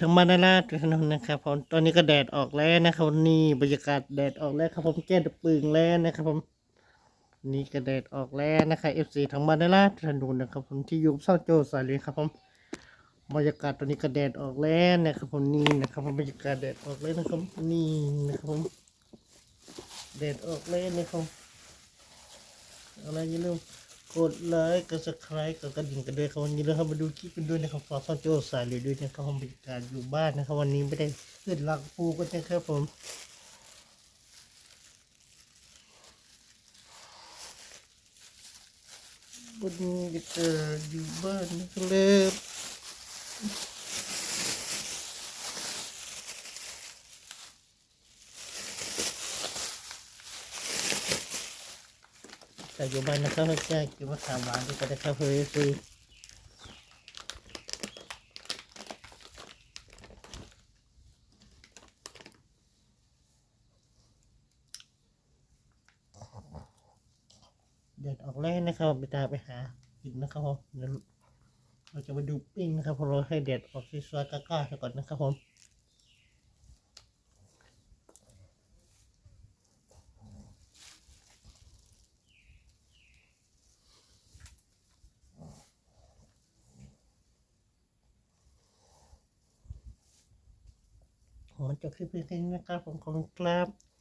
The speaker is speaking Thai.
ทั้งบรรณราชถนนนะครับผมตอนนี้ก็แดดออกแล้วนะครับนี่บรรยากาศแดดออกแล้วครับผมแก้ดปึงแล้วนะครับผมนี่ก็แดดออกแล้วนะครับเอฟซีทั้งบรรณราชถนนนะครับผมที่ยุบเศร้าโจสายเลยครับผมบรรยากาศตอนนี้ก็แดดออกแล้วนะครับผมนี่นะครับผมบรรยากาศแดดออกแล้วนะครับนี่นะครับผมแดดออกแล้วนะครับอะไรอย่าลืม กดไลค์กด subscribe กดกระดิ่งกันด้วยครับวันนี้เราเข้ามาดูคลิปกันด้วยนะครับฟอสโจสายเลยด้วยนะครับผมบรรยากาศอยู่บ้านนะครับ วันนี้ไม่ได้ขึ้นหลักปูกันนะครับผมวันนี้จะอยู่บ้านนะครับ แต่อยู่บ้านนะครับแจ้กินมะขามหวานด้วยกันนะครับเฮ้ยซีเด็ดออกแล้วนะครับไปตาไปหากินนะครับผมเราจะมาดูปิ้งนะครับเพราะเราให้เด็ดออกสวยๆกล้าๆซะก่อนนะครับผม มันจะคลิปเพียงแค่นี้นะครับผมขอบคุณครับ